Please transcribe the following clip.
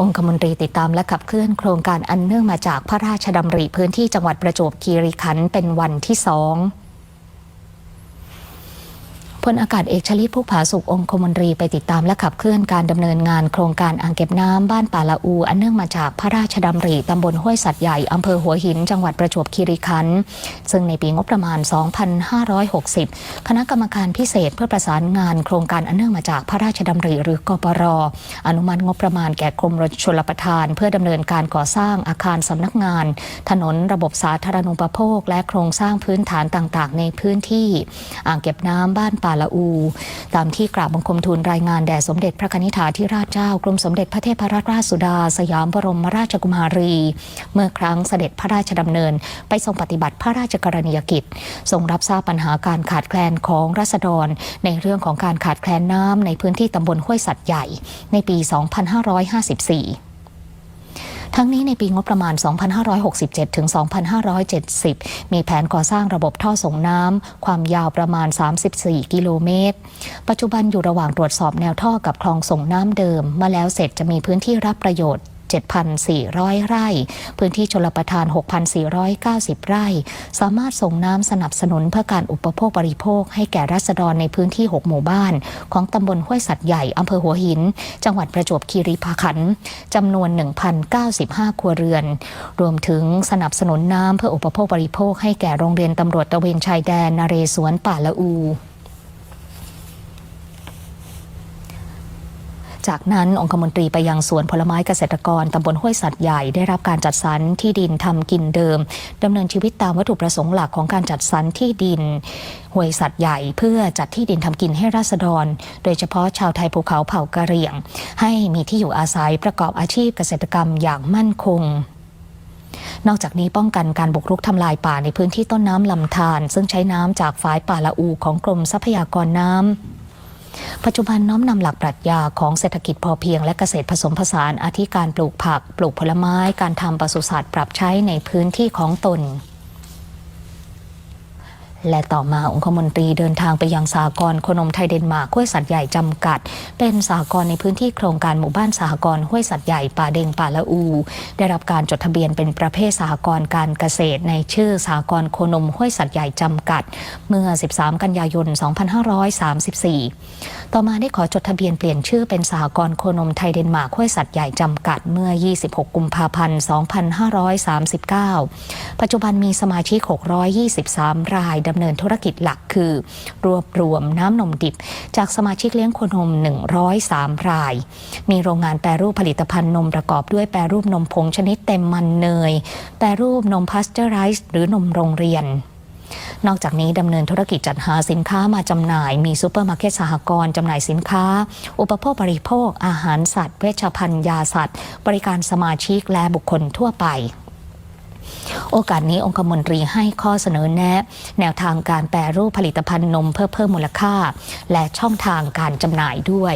องคมนตรีติดตามและขับเคลื่อนโครงการอันเนื่องมาจากพระราชดำริพื้นที่จังหวัดประจวบคีรีขันธ์เป็นวันที่สอง พลอากาศเอกชลิตผู้ผาสุกองคมนตรีไปติดตามและขับเคลื่อนการดำเนินงานโครงการอ่างเก็บน้ำบ้านป่าละอู อันเนื่องมาจากพระราชดำริตำบลห้วยสัตว์ใหญ่อำเภอหัวหิน จังหวัดประจวบคีรีขันธ์ซึ่งในปีงบประมาณ 2560 คณะกรรมการพิเศษเพื่อประสานงานโครงการอันเนื่องมาจากพระราชดำริหรือกปรอนุมัติงบประมาณแก่กรมชลประทาน เพื่อดำเนินการก่อสร้างอาคารสำนักงาน ถนนระบบสาธารณูปโภค และโครงสร้างพื้นฐานต่าง ๆ ในพื้นที่ อ่างเก็บน้ำบ้านป่าาละอู ตามที่กราบบังคมทูลรายงานแด่สมเด็จพระนิธิถาธิราชเจ้ากรมสมเด็จพระเทพรัตนราชสุดา สยามบรมราชกุมารี เมื่อครั้งเสด็จพระราชดำเนิน ไปทรงปฏิบัติพระราชกรณียกิจ ทรงรับทราบปัญหาการขาดแคลนของรัษฎร ในเรื่องของการขาดแคลนน้ำในพื้นที่ตำบลห้วยสัตว์ใหญ่ ในปี 2554 ทั้งนี้ในปีงบประมาณ 2567 ถึง 2570 มีแผนก่อสร้างระบบท่อส่งน้ำความยาวประมาณ 34 กิโลเมตร ปัจจุบันอยู่ระหว่างตรวจสอบแนวท่อกับคลองส่งน้ำเดิม เมื่อแล้วเสร็จจะมีพื้นที่รับประโยชน์ 7,400 ไร่ พื้นที่ชลประทาน 6,490 ไร่ สามารถส่งน้ำสนับสนุนเพื่อการอุปโภคบริโภค ให้แก่รัษฎรในพื้นที่ 6 หมู่บ้าน ของตำบลห้วยสัตว์ใหญ่อำเภอหัวหิน จังหวัดประจวบคีรีขันธ์จำนวน 1,095 ครัวเรือน รวมถึงสนับสนุนน้ำเพื่ออุปโภคบริโภคให้แก่โรงเรียนตำรวจตะเวนชายแดนนเรศวรป่าละอู จากนั้นองคมนตรีไปยังสวนผลไม้เกษตรกรตำบลห้วยสัตว์ใหญ่ได้รับการจัดสรรที่ดินทำกินเดิมดำเนินชีวิตตามวัตถุประสงค์หลักของการจัดสรรที่ดินห้วยสัตว์ใหญ่ เพื่อจัดที่ดินทำกินให้ราษฎร โดยเฉพาะชาวไทยภูเขาเผ่ากะเหรี่ยง ให้มีที่อยู่อาศัยประกอบอาชีพเกษตรกรรมอย่างมั่นคงนอกจากนี้ป้องกันการบุกรุกทำลายป่าในพื้นที่ต้นน้ำลำธารซึ่งใช้น้ำจากฝายป่าละอูของกรมทรัพยากรน้ำ ปัจจุบันน้อมนำหลักปรัชญาของเศรษฐกิจพอเพียงและเกษตรผสมผสานอาทิการปลูกผัก ปลูกผลไม้ การทำปศุสัตว์ปรับใช้ในพื้นที่ของตน และต่อมาองคมนตรีเดินทางไปยังสหกรณ์โคนมไทยเดนมาร์กห้วยสัตว์ใหญ่จำกัด เป็นสหกรในพื้นที่โครงการหมู่บ้านสหกรห้วยสัตว์ใหญ่ป่าเดงป่าละอู ได้รับการจดทะเบียนเป็นประเภทสหกรการเกษตร ในชื่อสหกรณ์โคนมห้วยสัตว์ใหญ่จำกัด เมื่อ 13 กันยายน 2534 ต่อมาได้ขอจดทะเบียนเปลี่ยนชื่อเป็นสหกรณ์โคนมไทยเดนมาร์กห้วยสัตว์ใหญ่จำกัด เมื่อ 26 กุมภาพันธ์ 2539 ปัจจุบันมีสมาชิก 623 รายดำเนินธุรกิจหลักคือ รวบรวมน้ำนมดิบ จากสมาชิกเลี้ยงโคนม 103 ราย มีโรงงานแปรรูปผลิตภัณฑ์นมประกอบด้วยแปรรูปนมผงชนิดเต็มมันเนย แปรรูปนมพาสเจอร์ไรส์หรือนมโรงเรียนนอกจากนี้ดำเนินธุรกิจจัดหาสินค้ามาจำหน่าย มีซูเปอร์มาร์เก็ตสหกรณ์จำหน่ายสินค้า อุปโภคบริโภค อาหารสัตว์ เวชภัณฑ์ยาสัตว์ บริการสมาชิกและบุคคลทั่วไป โอกาสนี้องคมนตรีให้ข้อเสนอแนะ แนวทางการแปรรูปผลิตภัณฑ์นมเพื่อเพิ่มมูลค่า และช่องทางการจำหน่ายด้วย